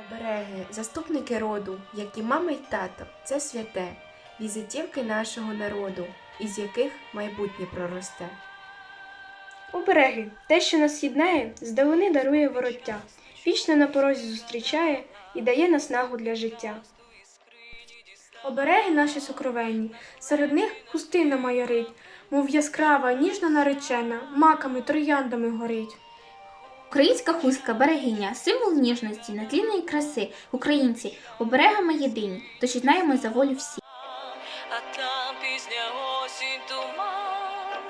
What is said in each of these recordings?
Обереги, заступники роду, як і мама й тато, це святе, візитівки нашого народу, із яких майбутнє проросте. Обереги, те, що нас єднає, здалини дарує вороття, вічно на порозі зустрічає і дає наснагу для життя. Обереги наші сокровенні, серед них хустина майорить, мов яскрава, ніжна наречена, маками, трояндами горить. Українська хустка берегиня, символ ніжності, надлінної краси. Українці оберегами єдині, тож єднаємо за волю всі. а там пізня осінь туман.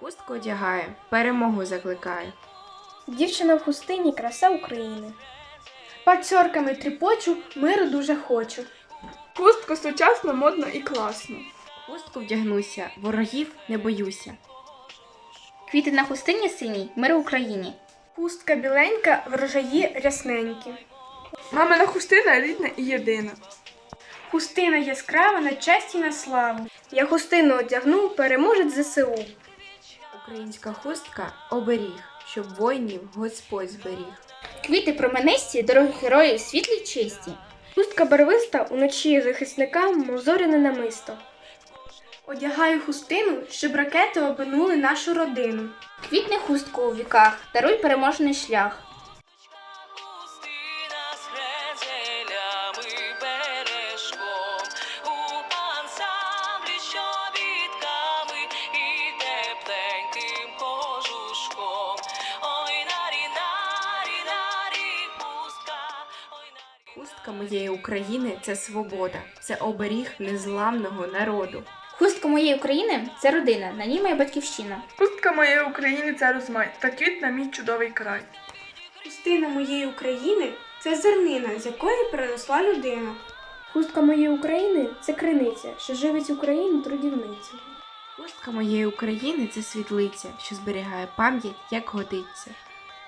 Хустку одягає, перемогу закликає. Дівчина в хустині краса України. Пацьорками тріпочу, миру дуже хочу. Хустка сучасна, модна і класна. Хустку вдягнуся, ворогів не боюся. Квіти на хустині синій, мир Україні. Хустка біленька, врожаї рясненькі. Мамина хустина рідна і єдина. Хустина яскрава на честь і на славу. Я хустину одягну, переможець ЗСУ. Українська хустка оберіг, щоб воїнів Господь зберіг. Квіти променисті, дорогих героїв, світлі чисті. Хустка барвиста уночі захисникам, мов зоряне намисто. Одягаю хустину, щоб ракети обминули нашу родину. Квітне хустку у віках, даруй переможний шлях. Хустка моєї України це свобода, це оберіг незламного народу. Хустка моєї України це родина, на ній моя батьківщина. Хустка моєї України це розмай, та квітна мій чудовий край. Хустина моєї України це зернина, з якої переросла людина. Хустка моєї України це криниця, що живить Україну трудівницю. Хустка моєї України це світлиця, що зберігає пам'ять, як годиться.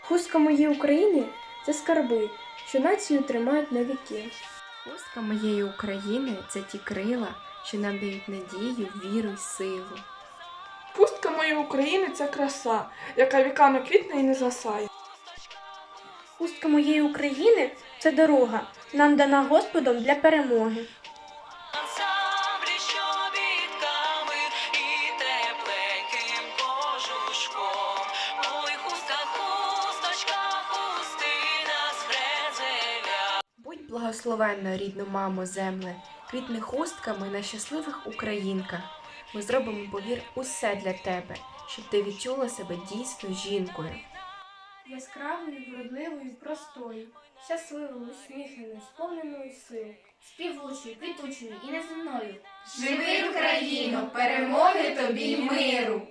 Хустка моєї України це скарби, що націю тримають на віки. Хустка моєї України це ті крила, що нам дають надію, віру й силу. Хустка моєї України це краса, яка віками квітне і не згасає. Хустка моєї України це дорога, нам дана Господом для перемоги. Благословенна, рідну мамо, земле, квітни хустками на щасливих українках. Ми зробимо, повір, усе для тебе, щоб ти відчула себе дійсно жінкою. Яскравою, вродливою, простою, щасливою, усміхненою, сповненою сил. Співучою, квітучою і неземною. Живи Україно, перемоги тобі й миру!